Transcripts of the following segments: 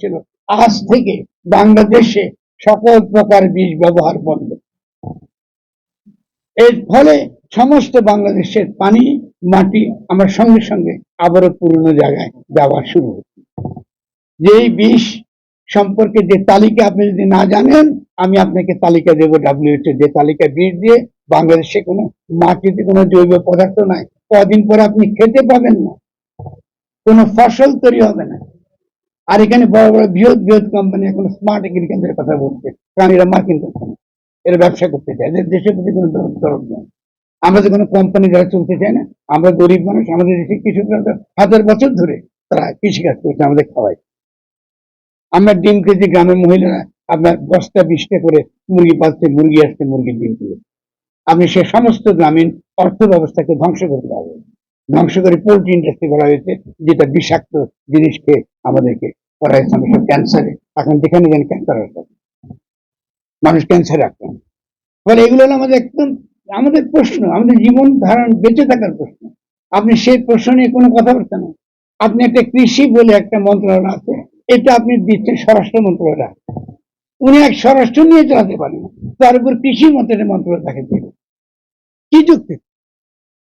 ছিল। আজ থেকে বাংলাদেশে সকল প্রকার বিষ ব্যবহার বন্ধ। এর ফলে সমস্ত বাংলাদেশের পানি, মাটি আমার সঙ্গে সঙ্গে আবারও পুরনো জায়গায় যাওয়া শুরু হচ্ছে যেই বিষ সম্পর্কে যে তালিকা আপনি যদি না জানেন, আমি আপনাকে তালিকা দেবো ডাব্লিউএইচও যে তালিকা বিষ দিয়ে বাংলাদেশে কোনো মাটিতে কোনো জৈব পদার্থ নাই। কদিন পরে আপনি খেতে পাবেন না। কোনো ফসল তৈরি হবে না। আর এখানে বড় বড় বৃহৎ বৃহৎ কোম্পানি এখন স্মার্ট এগ্রিকালচারের কথা বলছে। কারণ এরা মার্কিন কোম্পানি এরা ব্যবসা করতে চায়। এদের দেশের প্রতি কোনো দরদ নেই। আমরা তো কোনো কোম্পানি যারা চলতে চাই না, আমরা গরিব মানুষ, আমাদের দেশে কৃষকরা হাজার বছর ধরে তারা কৃষিকাজ করছে, আমাদের খাওয়াই আমরা ডিম কেজি গ্রামের মহিলারা আপনার দশটা বিশটা করে মুরগি পালছে, মুরগি আসছে, মুরগির ডিম দিয়ে আপনি সে সমস্ত গ্রামীণ অর্থ ব্যবস্থাকে ধ্বংস করতে হবে ধ্বংস করে পোল্ট্রি ইন্ডাস্ট্রি করা হয়েছে, যেটা বিষাক্ত জিনিস খেয়ে আমাদেরকে করা হয়েছে সব ক্যান্সারে এখন যেখানে যেন ক্যান্সার আসবে মানুষ ক্যান্সারে আক্রান্ত। ফলে এগুলো হলো আমাদের একদম, আমাদের প্রশ্ন, আমাদের জীবন ধারণ বেঁচে থাকার প্রশ্ন। আপনি সেই প্রশ্ন নিয়ে কোনো কথাবার্তা নেই। আপনি একটা কৃষি বলে একটা মন্ত্রণালয় আছে, এটা আপনি দিচ্ছেন স্বরাষ্ট্র মন্ত্রণালয়। উনি এক স্বরাষ্ট্র নিয়ে চালাতে পারেন তার উপর কৃষি মন্ত্রণালয় মন্ত্রণালয় তাকে দিল কি যুক্তি?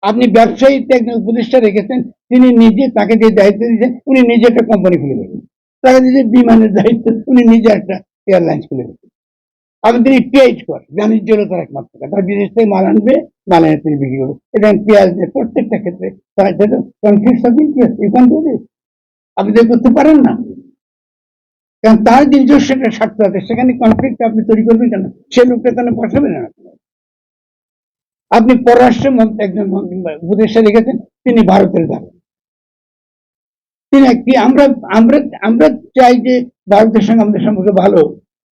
আপনি ব্যবসায়ীতে একজন উপদেষ্টা রেখেছেন, তিনি নিজে তাকে যে দায়িত্ব দিয়েছেন, উনি নিজে একটা কোম্পানি খুলে দেবেন তাকে যে বিমানের দায়িত্ব, উনি নিজে একটা এয়ারলাইন্স খুলে দেবেন আপনি তিনি পেঁয়াজ কর বাণিজ্য হলো তার একমাত্র। তারা বিদেশ থেকে মাল আনবে, মাল এনে তিনি বিক্রি করবে। এটা পেঁয়াজ দিয়ে প্রত্যেকটা ক্ষেত্রে তারা conflict of interest you can this আপনি তো করতে পারেন না। কারণ তার নিজস্ব একটা স্বার্থ আছে, সেখানে কনফ্লিক্ট আপনি তৈরি করবেন কেন? সে লোকটা কেন বসাবে না? আপনি পররাষ্ট্র একজন উপদেষ্টা রেখেছেন তিনি ভারতের দাবি। তিনি কি আমরা আমরা আমরা চাই যে ভারতের সঙ্গে আমাদের সম্পর্ক ভালো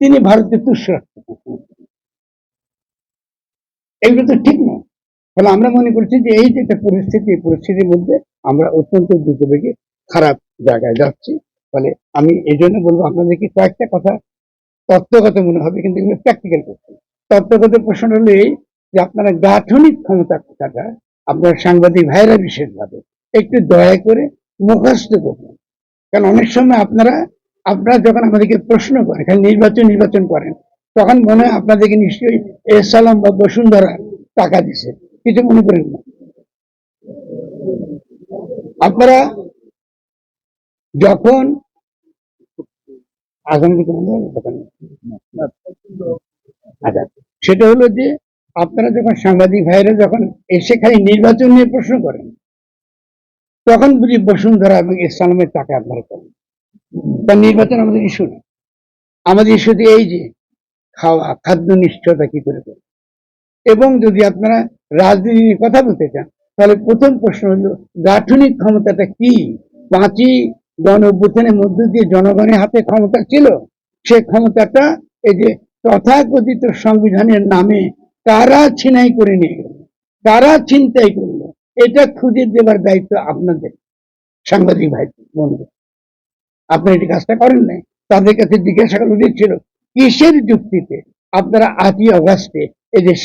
তিনি ভারতের তুষ্য এগুলো তো ঠিক নয়। ফলে আমরা মনে করছি যে এই যে একটা পরিস্থিতি পরিস্থিতির মধ্যে আমরা অত্যন্ত দ্রুত বেগে খারাপ জায়গায় যাচ্ছি। ফলে আমি এই জন্য বলব আপনাদেরকে কয়েকটা কথা, তত্ত্বগত মনে হবে, কিন্তু এগুলো প্র্যাকটিক্যাল করতে তত্ত্বগত প্রশ্ন হলো এই যে আপনারা গাঠনিক ক্ষমতা কথাটা আপনার সাংবাদিক ভাইরা বিশেষভাবে একটু দয়া করে মুখস্থ করবেন কারণ অনেক সময় আপনারা আপনারা যখন আমাদেরকে প্রশ্ন করেন, খালি নির্বাচন নির্বাচন করেন, তখন মনে হয় আপনাদেরকে নিশ্চয়ই এসালাম বা বসুন্ধরা টাকা দিছে। কিছু মনে করেন না? আপনারা যখন আগামী আচ্ছা সেটা হলো যে আপনারা যখন সাংবাদিক ভাইরা যখন এসে খালি নির্বাচন নিয়ে প্রশ্ন করেন, তখন বুঝি বসুন্ধরা এবং ইসলামের টাকা আপনারা করেন। তার নির্বাচন আমাদের ইস্যু না। আমাদের ইস্যু এই যে খাওয়া, খাদ্য নিশ্চয়তা কি করে করবে এবং যদি আপনারা রাজনীতি নিয়ে কথা বলতে চান, তাহলে প্রথম প্রশ্ন হলো, গাঠনিক ক্ষমতাটা কি? পাঁচই গণ অভ্যুত্থানের মধ্য দিয়ে জনগণের হাতে ক্ষমতা ছিল, সে ক্ষমতাটা এই যে তথাকথিত সংবিধানের নামে কারা ছিনাই করে নিয়ে কারা চিন্তাই করল? এটা খুঁজে দেবার দায়িত্ব আপনাদের, সাংবাদিক ভাই, বন্ধু। আপনি এটি কাজটা করেন নাই? তাদের কাছে জিজ্ঞাসা করা উচিত ছিল কিসের যুক্তিতে আপনারা আটই অগাস্টে এদের